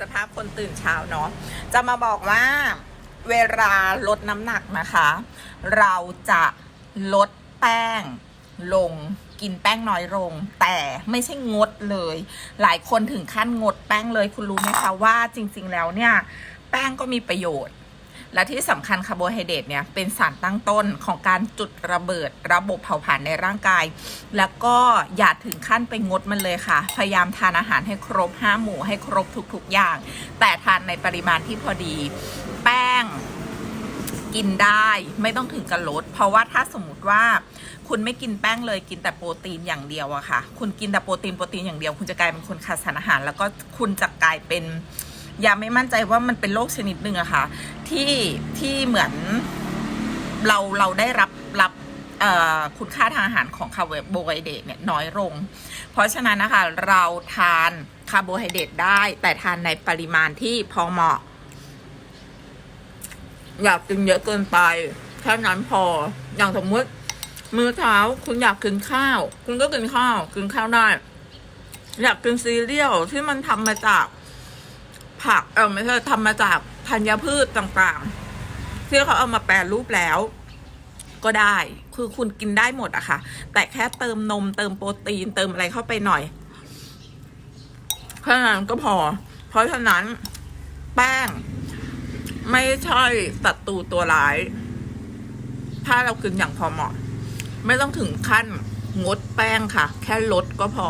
สภาพคนตื่นเช้าเนาะจะมาบอกว่าเวลาลดน้ำหนักนะคะ เราจะลดแป้งลงกินแป้งน้อยลง แต่ไม่ใช่งดเลย หลายคนถึงขั้นงดแป้งเลยคุณรู้ไหมคะว่าจริง ๆ แล้วเนี่ย แป้งก็มีประโยชน์ และที่สำคัญคาร์โบไฮเดรตเนี่ยเป็นสารตั้งต้นของการจุดระเบิดระบบเผาผลาญในร่างกาย แล้วก็อย่าถึงขั้นไปงดมันเลยค่ะ พยายามทานอาหารให้ครบห้าหมู่ให้ครบทุกๆอย่าง แต่ทานในปริมาณที่พอดี แป้งกินได้ไม่ต้องถึงกับลด เพราะว่าถ้าสมมติว่าคุณไม่กินแป้งเลยกินแต่โปรตีนอย่างเดียวอะค่ะ คุณกินแต่โปรตีนโปรตีนอย่างเดียว คุณจะกลายเป็นคนขาดสารอาหาร แล้วก็คุณจะกลายเป็น ย่าไม่มั่นใจว่ามันเป็นโรคชนิดหนึ่งอะค่ะที่ที่เหมือนเราเราได้รับรับคุณค่าทางอาหารของคาร์โบไฮเดรตเนี่ยน้อยลง เพราะฉะนั้นนะคะเราทานคาร์โบไฮเดรตได้ แต่ทานในปริมาณที่พอเหมาะ อยากกินเยอะเกินไปแค่นั้นพออย่างสมมติมื้อเช้าคุณอยากกินข้าว คุณก็กินข้าว กินข้าวได้ อยากกินซีเรียลที่มันทำมาจาก ผักเออไม่ใช่ทำมาจากธัญพืชต่างๆที่เขาเอามาแปรรูปแล้ว ก็ได้คือคุณกินได้หมดอะค่ะ แต่แค่เติมนมเติมโปรตีนเติมอะไรเข้าไปหน่อยแค่นั้นก็พอ เพราะฉะนั้น แป้ง ไม่ใช่ศัตรูตัวร้าย ถ้าเรากินอย่างพอเหมาะ ไม่ต้องถึงขั้นงดแป้งค่ะ แค่ลดก็พอ